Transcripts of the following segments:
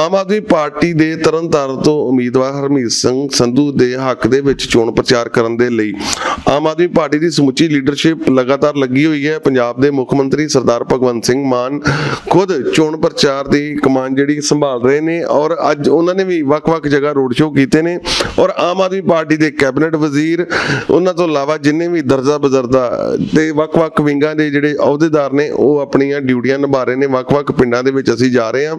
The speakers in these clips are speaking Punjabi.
ਆਮ ਆਦਮੀ ਪਾਰਟੀ ਦੇ ਤਰਨਤਾਰਨ ਤੋਂ ਉਮੀਦਵਾਰ ਹਰਮੀਤ ਸਿੰਘ ਸੰਧੂ ਦੇ ਹੱਕ ਦੇ ਵਿੱਚ ਚੋਣ ਪ੍ਰਚਾਰ ਕਰਨ ਦੇ ਲਈ ਆਮ ਆਦਮੀ ਪਾਰਟੀ ਦੀ ਸਮੁੱਚੀ ਲੀਡਰਸ਼ਿਪ ਲਗਾਤਾਰ ਲੱਗੀ ਹੋਈ ਹੈ। ਪੰਜਾਬ ਦੇ ਮੁੱਖ ਮੰਤਰੀ ਸਰਦਾਰ ਭਗਵੰਤ ਸਿੰਘ ਮਾਨ ਖੁਦ ਚੋਣ ਪ੍ਰਚਾਰ ਦੀ ਕਮਾਨ ਜਿਹੜੀ ਸੰਭਾਲ ਰਹੇ ਨੇ ਔਰ ਅੱਜ ਉਹਨਾਂ ਨੇ ਵੀ ਵੱਖ-ਵੱਖ ਜਗ੍ਹਾ ਰੋਡ ਸ਼ੋਅ ਕੀਤੇ ਨੇ ਔਰ ਆਮ ਆਦਮੀ ਪਾਰਟੀ ਦੇ ਕੈਬਨਿਟ ਵਜ਼ੀਰ ਉਹਨਾਂ ਤੋਂ ਇਲਾਵਾ ਜਿੰਨੇ ਵੀ ਦਰਜਾ ਬਜ਼ਰਦਾ ਤੇ ਵੱਖ-ਵੱਖ ਵਿੰਗਾਂ ਦੇ ਜਿਹੜੇ ਅਹੁਦੇਦਾਰ ਨੇ ਉਹ ਆਪਣੀਆਂ ਡਿਊਟੀਆਂ ਨਿਭਾ ਰਹੇ ਨੇ। ਵੱਖ-ਵੱਖ ਪਿੰਡਾਂ ਦੇ ਵਿੱਚ ਅਸੀਂ ਜਾ ਰਹੇ ਹਾਂ।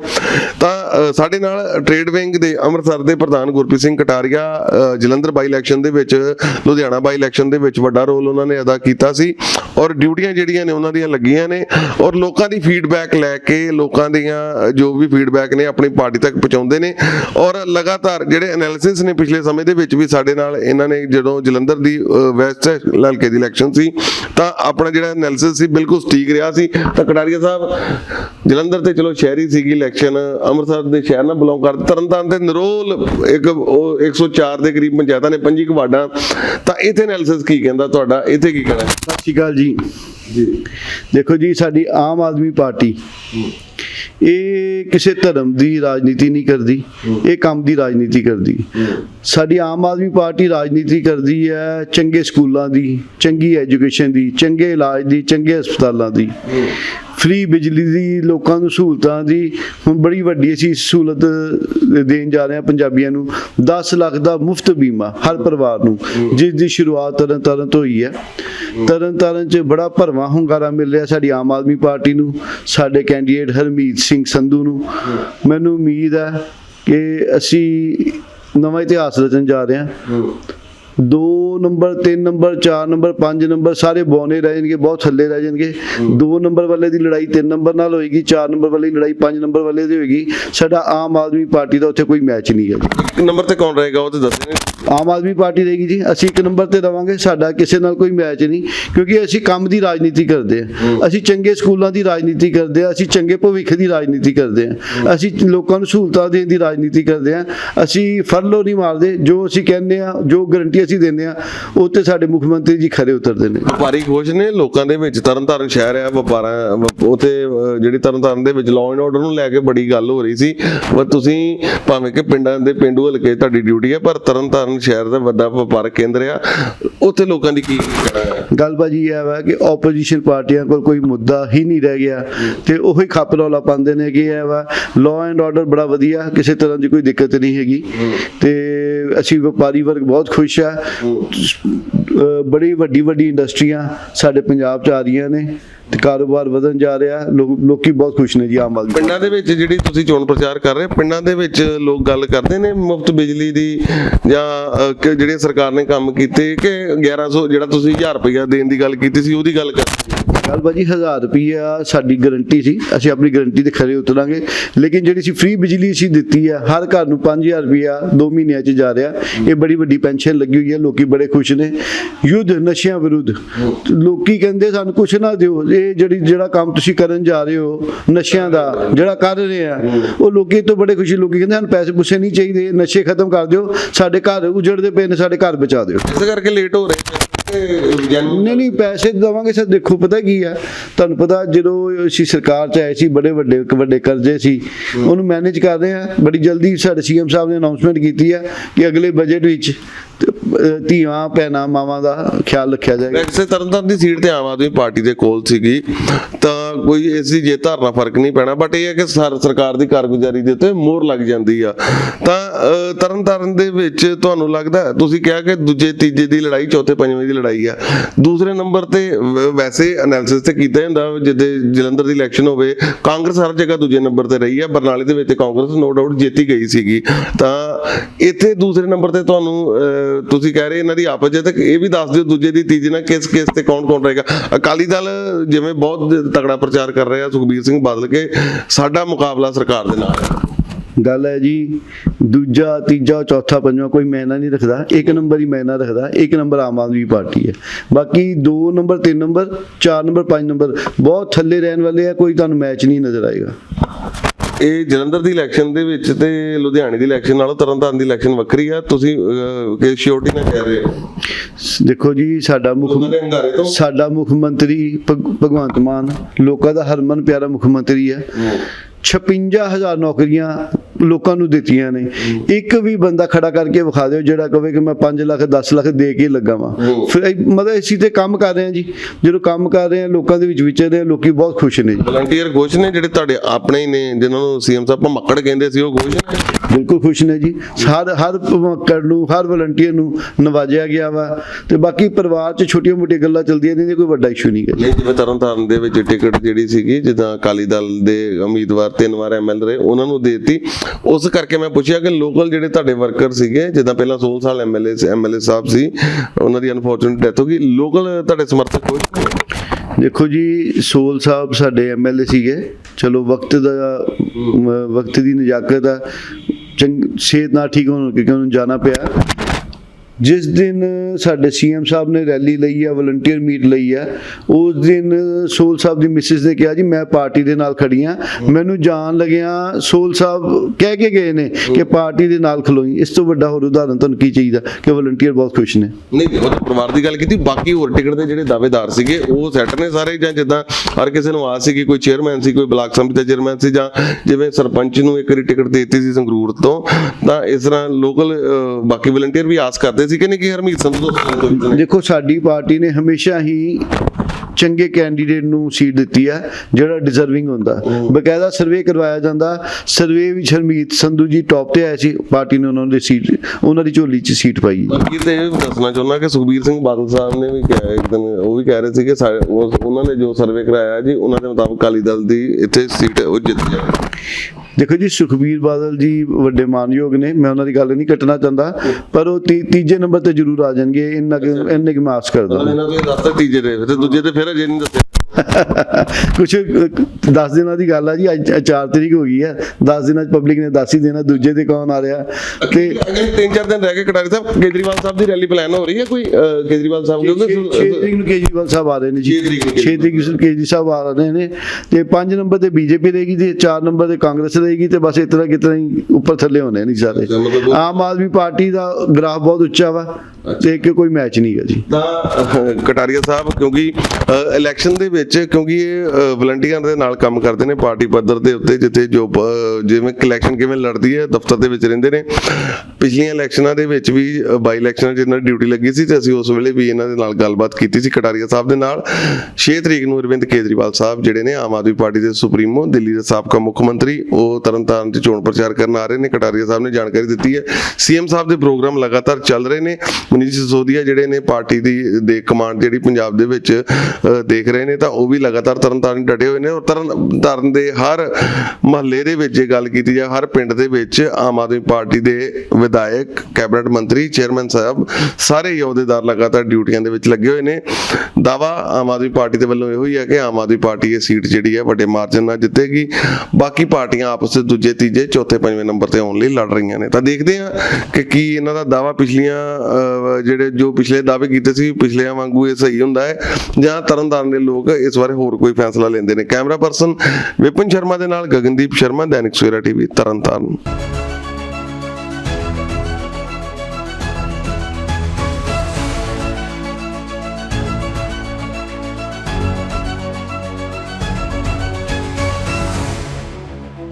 ਤਾਂ ਸਾਡੇ ਨਾਲ ਟ੍ਰੇਡ ਵਿੰਗ ਦੇ ਅੰਮ੍ਰਿਤਸਰ ਦੇ ਪ੍ਰਧਾਨ ਗੁਰਪ੍ਰੀਤ ਸਿੰਘ ਕਟਾਰੀਆ ਜਲੰਧਰ ਬਾਈ ਇਲੈਕਸ਼ਨ ਦੇ ਵਿੱਚ, ਲੁਧਿਆਣਾ ਬਾਈ ਇਲੈਕਸ਼ਨ ਦੇ ਵਿੱਚ ਵੱਡਾ ਰੋਲ ਉਹਨਾਂ ਨੇ ਅਦਾ ਕੀਤਾ ਸੀ ਔਰ ਡਿਊਟੀਆਂ ਜਿਹੜੀਆਂ ਨੇ ਉਹਨਾਂ ਦੀਆਂ ਲੱਗੀਆਂ ਨੇ ਔਰ ਲੋਕਾਂ ਦੀ ਫੀਡਬੈਕ ਲੈ ਕੇ ਲੋਕਾਂ ਦੀਆਂ ਜੋ ਵੀ ਫੀਡਬੈਕ ਨੇ ਆਪਣੀ ਪਾਰਟੀ ਤੱਕ ਪਹੁੰਚਾਉਂਦੇ ਨੇ ਔਰ ਲਗਾਤਾਰ ਜਿਹੜੇ ਐਨਾਲਿਸਿਸ ਨੇ ਪਿਛਲੇ ਸਮੇਂ ਦੇ ਵਿੱਚ ਵੀ ਸਾਡੇ ਨਾਲ ਇਹਨਾਂ ਨੇ ਜਦੋਂ ਜਲੰਧਰ ਦੀ ਵੈਸਟ ਹਲਕੇ ਦੀ ਇਲੈਕਸ਼ਨ ਸੀ ਤਾਂ ਆਪਣਾ ਜਿਹੜਾ ਐਨਾਲਿਸਿਸ ਸੀ ਬਿਲਕੁਲ ਸਟੀਕ ਰਿਹਾ ਸੀ ਤਾਂ ਕਟਾਰੀਆ ਸਾਹਿਬ, ਜਲੰਧਰ ਤੇ ਚਲੋ ਸ਼ਹਿਰੀ ਸੀਗੀ ਇਲੈਕਸ਼ਨ ਅੰਮ੍ਰਿਤਸਰ ਦੇ ਸ਼ਹਿਰ ਨਾਲ ਬਿਲੋਂਗ ਕਰਦੇ ਤਰਨਤਾਰਨ ਤੇ ਨਰੋਲ ਇੱਕ ਉਹ 104 ਦੇ ਕਰੀਬ ਪੰਚਾਇਤਾਂ ਨੇ ਪੰਜੀ ਕਵਾੜਾਂ ਤਾਂ ਇੱਥੇ ਐਨਾਲਿਸਿਸ ਕੀ ਕਹਿੰਦਾ ਤੁਹਾਡਾ? ਇੱਥੇ ਕੀ ਕਹਿਣਾ? ਸਤਿ ਸ਼੍ਰੀ ਅਕਾਲ ਜੀ। ਜੀ। ਦੇਖੋ ਜੀ ਸਾਡੀ ਆਮ ਆਦਮੀ ਪਾਰਟੀ ਇਹ ਕਿਸੇ ਧਰਮ ਦੀ ਰਾਜਨੀਤੀ ਨਹੀਂ ਕਰਦੀ ਇਹ ਕੰਮ ਦੀ ਰਾਜਨੀਤੀ ਕਰਦੀ। ਸਾਡੀ ਆਮ ਆਦਮੀ ਪਾਰਟੀ ਰਾਜਨੀਤੀ ਕਰਦੀ ਹੈ ਚੰਗੇ ਸਕੂਲਾਂ ਦੀ ਚੰਗੀ ਐਜੂਕੇਸ਼ਨ ਦੀ ਚੰਗੇ ਇਲਾਜ ਦੀ ਚੰਗੇ ਹਸਪਤਾਲਾਂ ਦੀ। ਫ੍ਰੀ ਬਿਜਲੀ ਦੀ ਲੋਕਾਂ ਨੂੰ ਸਹੂਲਤਾਂ ਦੀ ਹੁਣ ਬੜੀ ਵੱਡੀ ਅਸੀਂ ਸਹੂਲਤ ਦੇਣ ਜਾ ਰਹੇ ਹਾਂ ਪੰਜਾਬੀਆਂ ਨੂੰ। 10 ਲੱਖ ਦਾ ਮੁਫਤ ਬੀਮਾ ਹਰ ਪਰਿਵਾਰ ਨੂੰ, ਜਿਸ ਦੀ ਸ਼ੁਰੂਆਤ ਤਰਨ ਤਾਰਨ ਤੋਂ ਹੋਈ ਹੈ। ਤਰਨ ਤਾਰਨ 'ਚ ਬੜਾ ਭਰਵਾਂ ਹੁੰਗਾਰਾ ਮਿਲ ਰਿਹਾ ਸਾਡੀ ਆਮ ਆਦਮੀ ਪਾਰਟੀ ਨੂੰ, ਸਾਡੇ ਕੈਂਡੀਡੇਟ ਹਰਮੀਤ ਸਿੰਘ ਸੰਧੂ ਨੂੰ। ਮੈਨੂੰ ਉਮੀਦ ਹੈ ਕਿ ਅਸੀਂ ਨਵਾਂ ਇਤਿਹਾਸ ਰਚਣ ਜਾ ਰਹੇ ਹਾਂ। 2 ਨੰਬਰ 3 ਨੰਬਰ 4 ਨੰਬਰ 5 ਨੰਬਰ ਸਾਰੇ ਬੋਨੇ ਰਹਿ ਜਾਣਗੇ ਬਹੁਤ ਥੱਲੇ ਰਹਿ ਜਾਣਗੇ। 2 ਨੰਬਰ ਵਾਲੇ ਦੀ ਲੜਾਈ 3 ਨੰਬਰ ਨਾਲ ਹੋਏਗੀ 4 ਨੰਬਰ ਵਾਲੇ ਦੀ ਲੜਾਈ 5 ਨੰਬਰ ਵਾਲੇ ਦੀ ਹੋਏਗੀ। ਸਾਡਾ ਆਮ ਆਦਮੀ ਪਾਰਟੀ ਦਾ ਉੱਥੇ ਕੋਈ ਮੈਚ ਨਹੀਂ ਹੈ ਨੰਬਰ ਤੇ ਕੌਣ ਰਹੇਗਾ ਉਹ ਤੇ ਦੱਸਣੇ ਆਮ ਆਦਮੀ ਪਾਰਟੀ ਰਹੇਗੀ ਜੀ। ਅਸੀਂ ਇੱਕ ਨੰਬਰ ਤੇ ਰਵਾਂਗੇ ਸਾਡਾ ਕਿਸੇ ਨਾਲ ਕੋਈ ਮੈਚ ਨਹੀਂ ਕਿਉਂਕਿ ਅਸੀਂ ਕੰਮ ਦੀ ਰਾਜਨੀਤੀ ਕਰਦੇ ਹਾਂ। ਅਸੀਂ ਚੰਗੇ ਸਕੂਲਾਂ ਦੀ ਰਾਜਨੀਤੀ ਕਰਦੇ ਹਾਂ ਅਸੀਂ ਚੰਗੇ ਭਵਿੱਖ ਦੀ ਰਾਜਨੀਤੀ ਕਰਦੇ ਹਾਂ। ਅਸੀਂ ਲੋਕਾਂ ਨੂੰ ਸਹੂਲਤਾਂ ਦੇਣ ਦੀ ਰਾਜਨੀਤੀ ਕਰਦੇ ਹਾਂ। ਅਸੀਂ ਫਰਲੋ ਨਹੀਂ ਮਾਰਦੇ ਜੋ ਅਸੀਂ ਕਹਿੰਦੇ ਹਾਂ ਜੋ ਗਰੰਟੀ ਅਸੀਂ ਦਿੰਦੇ ਹਾਂ ਉਹ ਤੇ ਸਾਡੇ ਮੁੱਖ ਮੰਤਰੀ ਜੀ ਖਰੇ ਉਤਰਦੇ ਨੇ। ਵਪਾਰੀ ਖੁਸ਼ ਨੇ ਲੋਕਾਂ ਦੇ ਵਿੱਚ ਤਰਨਤਾਰਨ ਸ਼ਹਿਰ ਆ ਵਪਾਰਾਂ ਉੱਥੇ ਜਿਹੜੀ ਤਰਨਤਾਰਨ ਦੇ ਵਿੱਚ ਲਾਅ ਐਂਡ ਆਰਡਰ ਨੂੰ ਲੈ ਕੇ ਬੜੀ ਗੱਲ ਹੋ ਰਹੀ ਸੀ। ਪਰ ਤੁਸੀਂ ਭਾਵੇਂ ਕਿ ਪਿੰਡਾਂ ਦੇ ਪਿੰਡੂ ਹਲਕੇ ਤੁਹਾਡੀ ਡਿਊਟੀ ਹੈ ਪਰ ਤਰਨਤਾਰਨ ਸ਼ਹਿਰ ਦਾ ਵੱਡਾ ਵਪਾਰਕ ਕੇਂਦਰ ਆ ਉੱਥੇ ਲੋਕਾਂ ਦੀ ਕੀ ਗੱਲ ਬਾਜੀ ਇਹ ਹੈ ਕਿ ਆਪੋਜੀਸ਼ਨ ਪਾਰਟੀਆਂ ਕੋਲ ਕੋਈ ਮੁੱਦਾ ਹੀ ਨਹੀਂ ਰਹਿ ਗਿਆ ਤੇ ਉਹੀ ਖੱਪ ਰੌਲਾ ਪਾਉਂਦੇ ਨੇ ਕਿ ਇਹ ਵਾ ਲਾਅ ਐਂਡ ਆਰਡਰ ਬੜਾ ਵਧੀਆ ਕਿਸੇ ਤਰ੍ਹਾਂ ਦੀ ਕੋਈ ਦਿੱਕਤ ਨਹੀਂ ਹੈਗੀ। ਤੇ ਅਸੀਂ ਵਪਾਰੀ ਵਰਗ ਬਹੁਤ ਖੁਸ਼ ਆ ਅਹ ਬੜੀ ਵੱਡੀ ਵੱਡੀ ਇੰਡਸਟਰੀਆਂ ਸਾਡੇ ਪੰਜਾਬ 'ਚ ਆ ਰਹੀਆਂ ਨੇ ਤੇ ਕਾਰੋਬਾਰ ਵਧਣ ਜਾ ਰਿਹਾ ਲੋਕੀ ਬਹੁਤ ਖੁਸ਼ ਨੇ ਜੀ ਆਮ ਆਦਮੀ। ਪਿੰਡਾਂ ਦੇ ਵਿੱਚ ਜਿਹੜੀ ਤੁਸੀਂ ਚੋਣ ਪ੍ਰਚਾਰ ਕਰ ਰਹੇ ਪਿੰਡਾਂ ਦੇ ਵਿੱਚ ਲੋਕ ਗੱਲ ਕਰਦੇ ਨੇ ਮੁਫਤ ਬਿਜਲੀ ਦੀ ਜਾਂ ਅ, ਜਿਹੜੇ ਸਰਕਾਰ ਨੇ ਕੰਮ ਕੀਤੇ ਕਿ 1100 ਜਿਹੜਾ ਤੁਸੀਂ 1000 ਰੁਪਇਆ ਦੇਣ ਦੀ ਗੱਲ ਕੀਤੀ ਸੀ ਉਹਦੀ ਗੱਲ ਕਰ ਗੱਲ ਬਾਜੀ 1000 ਰੁਪਈਆ ਸਾਡੀ ਗਾਰੰਟੀ ਸੀ। ਅਸੀਂ ਆਪਣੀ ਗਾਰੰਟੀ ਤੇ ਖਰੇ ਉਤਰਾਂਗੇ। ਲੇਕਿਨ ਜਿਹੜੀ ਸੀ ਫ੍ਰੀ ਬਿਜਲੀ ਸੀ ਦਿੱਤੀ ਹੈ ਹਰ ਘਰ ਨੂੰ 5000 ਰੁਪਈਆ 2 ਮਹੀਨਿਆਂ 'ਚ ਜਾ ਰਿਹਾ। ਇਹ ਬੜੀ ਵੱਡੀ ਪੈਨਸ਼ਨ ਲੱਗੀ ਹੋਈ ਹੈ ਲੋਕੀ ਬੜੇ ਖੁਸ਼ ਨੇ। ਯੁੱਧ ਨਸ਼ਿਆਂ ਵਿਰੁੱਧ। ਲੋਕੀ ਕਹਿੰਦੇ ਸਾਨੂੰ ਕੁਛ ਨਾ ਦਿਓ। ਇਹ ਜਿਹੜੀ, ਜਿਹੜਾ ਕੰਮ ਤੁਸੀਂ ਕਰਨ ਜਾ ਰਹੇ ਹੋ ਨਸ਼ਿਆਂ ਦਾ, ਜਿਹੜਾ ਕਰ ਰਹੇ ਆ, ਉਹ ਲੋਕੀ ਤੋਂ ਬੜੇ ਖੁਸ਼ੀ, ਲੋਕੀ ਕਹਿੰਦੇ ਸਾਨੂੰ ਪੈਸੇ ਪੁੱਛੇ ਨਹੀਂ ਚਾਹੀਦੇ। ਨਸ਼ੇ ਖਤਮ ਕਰ ਦਿਓ। ਸਾਡੇ ਘਰ ਉਜੜਦੇ ਪਏ ਨੇ, ਸਾਡੇ ਘਰ ਬਚਾ ਦਿਓ। ਇਸ ਕਰਕੇ ਲੇਟ ਹੋ ਰਹੇ ਨਹੀਂ ਨਹੀਂ, ਪੈਸੇ ਦਵਾਂਗੇ ਸਰ। ਦੇਖੋ, ਪਤਾ ਕੀ ਆ? ਤੁਹਾਨੂੰ ਪਤਾ, ਜਦੋਂ ਅਸੀਂ ਸਰਕਾਰ ਚ ਆਏ ਸੀ, ਬੜੇ ਵੱਡੇ ਵੱਡੇ ਕਰਜ਼ੇ ਸੀ, ਉਹਨੂੰ ਮੈਨੇਜ ਕਰ ਰਹੇ ਆ। ਬੜੀ ਜਲਦੀ ਸਾਡੇ ਸੀਐਮ ਸਾਹਿਬ ਨੇ ਅਨਾਉਂਸਮੈਂਟ ਕੀਤੀ ਆ ਕਿ ਅਗਲੇ ਬਜਟ ਵਿੱਚ ਧੀਆਂ, ਭੈਣਾਂ, ਮਾਵਾਂ ਦਾ ਖਿਆਲ ਰੱਖਿਆ ਜਾਏਗਾ। ਵੈਸੇ ਤਰਨਤਾਰਨ ਦੀ ਸੀਟ ਤੇ ਆਮ ਆਦਮੀ ਪਾਰਟੀ ਦੇ ਕੋਲ ਸੀਗੀ, ਤਾਂ ਕੋਈ ਇਸ ਦੀ ਜੇ ਧਾਰਨਾ ਫ਼ਰਕ ਨਹੀਂ ਪੈਣਾ ਬਟ ਇਹ ਹੈ ਕਿ ਸਰਕਾਰ ਦੀ ਕਾਰਗੁਜ਼ਾਰੀ ਦੇ ਉੱਤੇ ਮੋਹਰ ਲੱਗ ਜਾਂਦੀ ਆ। ਤਾਂ ਤਰਨਤਾਰਨ ਦੇ ਵਿੱਚ ਤੁਹਾਨੂੰ ਲੱਗਦਾ ਤੁਸੀਂ ਕਿਹਾ ਕਿ ਦੂਜੇ, ਤੀਜੇ ਦੀ ਲੜਾਈ, ਚੌਥੇ, ਪੰਜਵੇਂ ਦੀ ਲੜਾਈ ਆ। ਦੂਸਰੇ ਨੰਬਰ ਤੇ ਵੈਸੇ ਐਨਾਲਿਸਿਸ ਤੇ ਕੀਤਾ ਜਾਂਦਾ, ਜਿੱਦੇ ਜਲੰਧਰ ਦੀ ਇਲੈਕਸ਼ਨ ਹੋਵੇ, ਕਾਂਗਰਸ ਹਰ ਜਗ੍ਹਾ ਦੂਜੇ ਨੰਬਰ ਤੇ ਰਹੀ ਆ, ਬਰਨਾਲੇ ਦੇ ਵਿੱਚ ਕਾਂਗਰਸ ਨੋ ਡਾਊਟ ਜਿੱਤੀ ਗਈ ਸੀਗੀ। ਤਾਂ, ਇੱਥੇ ਦੂਸਰੇ ਨੰਬਰ ਤੇ ਤੁਹਾਨੂੰ ਤੁਸੀਂ ਕਹਿ ਰਹੇ ਇਹਨਾਂ ਦੀ ਆਪਸ ਜੇ ਤੱਕ ਇਹ ਵੀ ਦੱਸ ਦਿਓ ਦੂਜੇ ਦੀ, ਤੀਜੇ ਨਾਲ ਕਿਸ ਕਿਸ ਤੇ ਕੌਣ ਕੌਣ ਰਹੇਗਾ। ਅਕਾਲੀ ਦਲ ਜਿਵੇਂ ਬਹੁਤ ਤਕੜਾ ਪ੍ਰਚਾਰ ਕਰ ਰਿਹਾ ਸੁਖਬੀਰ ਸਿੰਘ ਬਾਦਲ ਕੇ, ਸਾਡਾ ਮੁਕਾਬਲਾ ਸਰਕਾਰ ਦੇ ਨਾਲ ਹੈ। ਗੱਲ ਹੈ ਜੀ, ਦੂਜਾ, ਤੀਜਾ, ਚੌਥਾ, ਪੰਜਵਾਂ ਕੋਈ ਮੈਨਾ ਨਹੀਂ ਰੱਖਦਾ। ਇੱਕ ਨੰਬਰ ਹੀ ਮੈਨਾ ਰੱਖਦਾ, ਇੱਕ ਨੰਬਰ ਆਮ ਆਦਮੀ ਪਾਰਟੀ ਹੈ। ਬਾਕੀ 2 ਨੰਬਰ 3 ਨੰਬਰ 4 ਨੰਬਰ 5 ਨੰਬਰ ਬਹੁਤ ਥੱਲੇ ਰਹਿਣ ਵਾਲੇ ਆ, ਕੋਈ ਤੁਹਾਨੂੰ ਮੈਚ ਨਹੀਂ ਨਜ਼ਰ ਆਏਗਾ। ਇਹ ਜਲੰਧਰ ਦੀ ਇਲੈਕਸ਼ਨ ਦੇ ਵਿੱਚ ਤੇ ਲੁਧਿਆਣੇ ਦੀ ਇਲੈਕਸ਼ਨ ਨਾਲੋਂ ਤਰਨਤਾਰਨ ਦੀ ਇਲੈਕਸ਼ਨ ਵੱਖਰੀ ਆ। ਤੁਸੀਂ ਕਿ ਸ਼ਿਓਰਟੀ ਨਾਲ ਕਹਿ ਰਹੇ ਹੋ? ਦੇਖੋ ਜੀ ਸਾਡਾ ਮੁੱਖ ਸਾਡਾ ਮੁੱਖ ਮੰਤਰੀ ਭਗ- ਭਗਵੰਤ ਮਾਨ ਲੋਕਾਂ ਦਾ ਹਰਮਨ ਪਿਆਰਾ ਮੁੱਖ ਮੰਤਰੀ ਹੈ। 56000 ਨੌਕਰੀਆਂ ਲੋਕਾਂ ਨੂੰ ਦਿੱਤੀਆਂ ਨੇ। ਇੱਕ ਵੀ ਬੰਦਾ ਖੜਾ ਕਰਕੇ ਵਿਖਾ ਦਿਓ ਜਿਹੜਾ ਕਹੇ ਕਿ ਮੈਂ 5 ਲੱਖ 10 ਲੱਖ ਦੇ ਕੇ ਹੀ ਲੱਗਾ ਵਾਂ। ਹੂੰ। ਫਿਰ ਮਤਲਬ ਅਸੀਂ ਤੇ ਕੰਮ ਕਰ ਰਹੇ ਹਾਂ ਜੀ। ਜਦੋਂ ਕੰਮ ਕਰ ਰਹੇ ਹਾਂ ਲੋਕਾਂ ਦੇ ਵਿੱਚ ਵਿਚਰ ਰਹੇ ਹਾਂ ਲੋਕੀ ਬਹੁਤ ਖੁਸ਼ ਨੇ ਜੀ। ਵਲੰਟੀਅਰ ਖੁਸ਼ ਨੇ ਜਿਹੜੇ ਤੁਹਾਡੇ ਆਪਣੇ ਹੀ ਨੇ ਜਿਨ੍ਹਾਂ ਨੂੰ ਸੀਐਮ ਸਾਹਿਬ ਮੱਕੜ ਕਹਿੰਦੇ ਸੀ ਉਹ ਖੁਸ਼ ਨੇ? ਬਿਲਕੁਲ ਖੁਸ਼ ਨੇ ਜੀ। ਹਰ ਹਰ ਭਮੱਕੜ ਨੂੰ ਹਰ ਵਲੰਟੀਅਰ ਨੂੰ ਨਵਾਜਿਆ ਗਿਆ ਵਾ। ਤੇ ਬਾਕੀ ਪਰਿਵਾਰ 'ਚ ਛੋਟੀਆਂ ਮੋਟੀਆਂ ਗੱਲਾਂ ਚੱਲਦੀਆਂ ਨੇ ਕੋਈ ਵੱਡਾ ਇਸ਼ੂ ਨਹੀਂ ਜੀ। ਨਹੀਂ ਜਿਵੇਂ ਤਰਨਤਾਰਨ ਦੇ ਵਿੱਚ ਟਿਕਟ ਜਿਹੜੀ ਸੀਗੀ ਜਿੱਦਾਂ ਅਕਾਲੀ ਦਲ ਦੇ ਉਮੀਦਵਾਰ ਤਿੰਨ ਵਾਰ ਐਮਐਲ ਰਹੇ ਉਹਨਾਂ ਨੂੰ ਦੇਤੀ। ਉਸ ਕਰਕੇ ਮੈਂ ਪੁੱਛਿਆ ਕਿ ਲੋਕਲ ਜਿਹੜੇ ਤੁਹਾਡੇ ਵਰਕਰ ਸੀਗੇ, ਜਿੱਦਾਂ ਪਹਿਲਾਂ ਸੋਲ ਸਾਲ ਐਮਐਲਏ ਐਮਐਲਏ ਸਾਹਿਬ ਸੀ, ਉਹਨਾਂ ਦੀ ਅਨਫੋਰਚੂਨੇਟ ਡੈਥ ਹੋ ਗਈ। ਲੋਕਲ ਤੁਹਾਡੇ ਸਮਰਥਕ ਖੁਸ਼ ਦੇਖੋ ਜੀ, ਸੋਲ ਸਾਹਿਬ ਸਾਡੇ ਐਮਐਲਏ ਸੀਗੇ। ਚਲੋ ਵਕਤ ਦਾ, ਵਕਤ ਦੀ ਨਜਾਕਤ ਆ। ਚੰਗ, ਸਿਹਤ ਨਾ ਠੀਕ ਹੋਣ ਕਿਉਂਕਿ ਉਹਨੂੰ ਜਾਣਾ ਪਿਆ। ਜਿਸ ਦਿਨ ਸਾਡੇ ਸੀਐਮ ਸਾਹਿਬ ਨੇ ਰੈਲੀ ਲਈ ਆ ਵਲੰਟੀਅਰ ਮੀਟ ਲਈ ਆ, ਉਸ ਦਿਨ ਸੋਲ ਸਾਹਿਬ ਦੀ ਮਿਸਿਸ ਨੇ ਕਿਹਾ, ਜੀ, ਮੈਂ ਪਾਰਟੀ ਦੇ ਨਾਲ ਖੜੀ ਆ। ਮੈਨੂੰ ਜਾਣ ਲੱਗਿਆ ਸੋਲ ਸਾਹਿਬ ਕਹਿ ਕੇ ਗਏ ਨੇ ਕਿ ਪਾਰਟੀ ਦੇ ਨਾਲ ਖਲੋਈ। ਇਸ ਤੋਂ ਵੱਡਾ ਹੋਰ ਉਦਾਹਰਨ ਤੁਹਾਨੂੰ ਕੀ ਚਾਹੀਦਾ? ਕਿ ਵਲੰਟੀਅਰ ਬਹੁਤ ਖੁਸ਼ ਨੇ। ਨਹੀਂ ਉਹ ਪਰਿਵਾਰ ਦੀ ਗੱਲ ਕੀਤੀ। ਬਾਕੀ ਹੋਰ ਟਿਕਟ ਦੇ ਜਿਹੜੇ ਦਾਅਵੇਦਾਰ ਸੀਗੇ, ਉਹ ਸੈੱਟ ਨੇ ਸਾਰੇ, ਜਾਂ ਜਿੱਦਾਂ ਹਰ ਕਿਸੇ ਨੂੰ ਆਸ ਸੀ ਕਿ ਕੋਈ ਚੇਅਰਮੈਨ ਸੀ, ਕੋਈ ਬਲਾਕ ਸਮਿਤੀ ਦਾ ਚੇਅਰਮੈਨ ਸੀ, ਜਾਂ ਜਿਵੇਂ ਸਰਪੰਚ ਨੂੰ ਇੱਕ ਵਾਰੀ ਟਿਕਟ ਦੇ ਦਿੱਤੀ ਸੀ ਸੰਗਰੂਰ ਤੋਂ, ਤਾਂ ਇਸ ਤਰ੍ਹਾਂ ਲੋਕਲ ਬਾਕੀ ਵਲੰਟੀਅਰ ਵੀ ਆਸ ਕਰਦੇ ਸੀ ਕਿ ਨਹੀਂ ਕਿ ਹਰਮੀਤ ਸੰਧੂ ਤੋਂ ਦੇਖੋ ਸਾਡੀ ਪਾਰਟੀ ਨੇ ਹਮੇਸ਼ਾ ਹੀ ਚੰਗੇ ਕੈਂਡੀਡੇਟ ਨੂੰ ਸੀਟ ਦਿੱਤੀ ਹੈ ਜਿਹੜਾ ਡਿਜ਼ਰਵਿੰਗ ਹੁੰਦਾ। ਬਕਾਇਦਾ ਸਰਵੇ ਕਰਵਾਇਆ ਜਾਂਦਾ। ਸਰਵੇ ਵਿੱਚ ਹਰਮੀਤ ਸੰਧੂ ਜੀ ਟੌਪ ਤੇ ਆਏ ਸੀ ਪਾਰਟੀ ਨੇ ਉਹਨਾਂ ਦੀ ਸੀਟ ਉਹਨਾਂ ਦੀ ਝੋਲੀ 'ਚ ਸੀਟ ਪਾਈ। ਬਾਕੀ ਤੇ ਦੱਸਣਾ ਚਾਹੁੰਦਾ ਕਿ ਸੁਖਬੀਰ ਸਿੰਘ ਬਾਦਲ ਸਾਹਿਬ ਨੇ ਵੀ ਕਿਹਾ ਇੱਕ ਦਿਨ ਉਹ ਵੀ ਕਹਿ ਰਹੇ ਸੀ ਕਿ ਉਹਨਾਂ ਨੇ ਜੋ ਸਰਵੇ ਕਰਾਇਆ ਜੀ ਉਹਨਾਂ ਦੇ ਮੁਤਾਬਕ ਅਕਾਲੀ ਦਲ ਦੀ ਇੱਥੇ ਸੀਟ ਉਹ ਜਿੱਤ ਜਾਏ ਦੇਖੋ ਜੀ, ਸੁਖਬੀਰ ਬਾਦਲ ਜੀ ਵੱਡੇ ਮਾਨਯੋਗ ਨੇ, ਮੈਂ ਉਹਨਾਂ ਦੀ ਗੱਲ ਨਹੀਂ ਕੱਟਣਾ ਚਾਹੁੰਦਾ, ਪਰ ਉਹ ਤੀਜੇ ਨੰਬਰ ਤੇ ਜ਼ਰੂਰ ਆ ਜਾਣਗੇ, ਇੰਨਾ ਕੁ- ਇੰਨੇ ਕਿ ਮੈਂ ਕਰਦਾ ਇਹਨਾਂ ਤੋਂ ਇਹ ਦੱਸਤਾ ਤੀਜੇ ਤੇ ਦੂਜੇ ਤੇ ਫਿਰ ਅਜੇ ਨਹੀਂ ਦੱਸਿਆ। ਕੁਝ 10 ਦਿਨਾਂ ਦੀ ਗੱਲ ਆ ਜੀ ਅੱਜ 4 ਤਰੀਕ ਹੋ ਗਈ ਹੈ 10 ਦਿਨਾਂ 'ਚ ਪਬਲਿਕ ਨੇ ਦੱਸ ਹੀ ਦੇਣਾ ਦੂਜੇ ਤੇ ਕੌਣ ਆ ਰਿਹਾ? ਤੇ ਤਿੰਨ ਚਾਰ ਦਿਨ ਰਹਿ ਕੇ ਕਟਾਰੀ ਸਾਹਿਬ ਕੇਜਰੀਵਾਲ ਸਾਹਿਬ ਦੀ ਰੈਲੀ ਪਲਾਨ ਹੋ ਰਹੀ ਹੈ ਕੋਈ? ਕੇਜਰੀਵਾਲ ਸਾਹਿਬ ਕਿਉਂਕਿ ਤਰੀਕ ਨੂੰ ਕੇਜਰੀਵਾਲ ਸਾਹਿਬ ਆ ਰਹੇ ਨੇ ਜੀ। ਛੇ ਤਰੀਕ ਨੂੰ 6 ਤਰੀਕ ਨੂੰ ਕੇਜਰੀ ਸਾਹਿਬ ਆ ਰਹੇ ਨੇ। ਤੇ 5 ਨੰਬਰ ਤੇ ਬੀਜੇਪੀ ਰਹੇਗੀ ਤੇ 4 ਨੰਬਰ ਤੇ ਕਾਂਗਰਸ ਰਹੇਗੀ ਤੇ ਬਸ ਇਤਨਾ ਕਿਤਨਾ ਹੀ ਉੱਪਰ ਥੱਲੇ ਹੋਣੇ ਨਹੀਂ ਸਾਰੇ। ਆਮ ਆਦਮੀ ਪਾਰਟੀ ਦਾ ਗ੍ਰਾਫ ਬਹੁਤ ਉੱਚਾ ਵਾ। ਤੇ ਕਿ ਕੋਈ ਮੈਚ ਨਹੀਂ ਹੈ ਜੀ। ਤਾਂ ਕਟਾਰੀਆ ਸਾਹਿਬ, ਕਿਉਂਕਿ ਇਲੈਕਸ਼ਨ ਦੇ ਵਿੱਚ ਕਿਉਂਕਿ ਇਹ ਵਲੰਟੀਅਰ ਦੇ ਨਾਲ ਕੰਮ ਕਰਦੇ ਨੇ ਪਾਰਟੀ ਪੱਧਰ ਦੇ ਉੱਤੇ, ਜਿੱਥੇ ਜੋ ਜਿਵੇਂ ਇਲੈਕਸ਼ਨ ਕਿਵੇਂ ਲੜਦੀ ਹੈ, ਦਫ਼ਤਰ ਦੇ ਵਿੱਚ ਰਹਿੰਦੇ ਨੇ। ਪਿਛਲੀਆਂ ਇਲੈਕਸ਼ਨਾਂ ਦੇ ਵਿੱਚ ਵੀ ਬਾਈ ਇਲੈਕਸ਼ਨਾਂ 'ਚ ਦੀ ਡਿਊਟੀ ਲੱਗੀ ਸੀ ਤੇ ਅਸੀਂ ਉਸ ਵੇਲੇ ਵੀ ਇਹਨਾਂ ਦੇ ਨਾਲ ਗੱਲਬਾਤ ਕੀਤੀ ਸੀ ਕਟਾਰੀਆ ਸਾਹਿਬ ਦੇ ਨਾਲ। 6 ਤਰੀਕ ਨੂੰ ਅਰਵਿੰਦ ਕੇਜਰੀਵਾਲ ਸਾਹਿਬ ਜਿਹੜੇ ਨੇ ਆਮ ਆਦਮੀ ਪਾਰਟੀ ਦੇ ਸੁਪਰੀਮੋ, ਦਿੱਲੀ ਦੇ ਸਾਬਕਾ ਮੁੱਖ ਮੰਤਰੀ, ਉਹ ਤਰਨਤਾਰਨ 'ਚ ਚੋਣ ਪ੍ਰਚਾਰ ਕਰਨ ਆ ਰਹੇ ਨੇ। ਕਟਾਰੀਆ ਸਾਹਿਬ ਨੇ ਜਾਣਕਾਰੀ ਦਿੱਤੀ ਹੈ। ਸੀਐਮ ਸਾਹਿਬ ਦੇ ਪ੍ਰੋਗਰਾਮ ਲਗਾਤਾਰ ਚੱਲ ਰਹੇ ਨੇ। ਮਨੀਸ਼ ਸਿਸੋਦੀਆ ਜਿਹੜੇ ਨੇ ਪਾਰਟੀ ਦੀ, ਦੇ ਕਮਾਂਡ ਜਿਹੜੀ ਪੰਜਾਬ ਦੇ ਵਿੱਚ ਦੇਖ ਰਹੇ ਨੇ, ਤਾਂ ਉਹ ਵੀ ਲਗਾਤਾਰ ਤਰਨਤਾਰਨ ਡਟੇ ਹੋਏ ਨੇ ਔਰ ਤਰਨਤਾਰਨ ਦੇ ਹਰ ਮਹੱਲੇ ਦੇ ਵਿੱਚ ਇਹ ਗੱਲ ਕੀਤੀ ਜਾ ਹਰ ਪਿੰਡ ਦੇ ਵਿੱਚ ਆਮ ਆਦਮੀ ਪਾਰਟੀ ਦੇ ਵਿਧਾਇਕ, ਕੈਬਨਿਟ ਮੰਤਰੀ, ਚੇਅਰਮੈਨ ਸਾਹਿਬ ਸਾਰੇ ਹੀ ਲਗਾਤਾਰ ਡਿਊਟੀਆਂ ਦੇ ਵਿੱਚ ਲੱਗੇ ਹੋਏ ਨੇ। ਦਾਵਾ ਆਮ ਆਦਮੀ ਪਾਰਟੀ ਦੇ ਵੱਲੋਂ ਇਹੋ ਹੀ ਹੈ ਕਿ ਆਮ ਆਦਮੀ ਪਾਰਟੀ ਇਹ ਸੀਟ ਜਿਹੜੀ ਹੈ ਵੱਡੇ ਮਾਰਜਨ ਨਾਲ ਜਿੱਤੇਗੀ। ਬਾਕੀ ਪਾਰਟੀਆਂ ਆਪਸ ਵਿੱਚ ਦੂਜੇ, ਤੀਜੇ, ਚੌਥੇ, ਪੰਜਵੇਂ ਨੰਬਰ ਤੇ ਆਉਣ ਲਈ ਲੜ ਰਹੀਆਂ ਨੇ। ਤਾਂ ਦੇਖਦੇ ਹਾਂ ਕਿ ਕੀ ਇਹਨਾਂ ਦਾ ਦਾਵਾ ਪਿਛਲੀਆਂ ਜਿਹੜੇ ਜੋ ਪਿਛਲੇ ਦਾਅਵੇ ਕੀਤੇ ਸੀ, ਪਿਛਲਿਆਂ ਵਾਂਗੂ ਇਹ ਸਹੀ ਹੁੰਦਾ ਹੈ। ਜਾਂ ਤਰਨਤਾਰਨ ਦੇ ਲੋਕ ਇਸ ਬਾਰੇ ਹੋਰ ਕੋਈ ਫੈਸਲਾ ਲੈਂਦੇ ਨੇ। ਕੈਮਰਾ ਪਰਸਨ ਵਿਪਨ ਸ਼ਰਮਾ ਦੇ ਨਾਲ ਗਗਨਦੀਪ ਸ਼ਰਮਾ, ਦੈਨਿਕ ਸਵੇਰਾ ਟੀਵੀ, ਤਰਨਤਾਰਨ।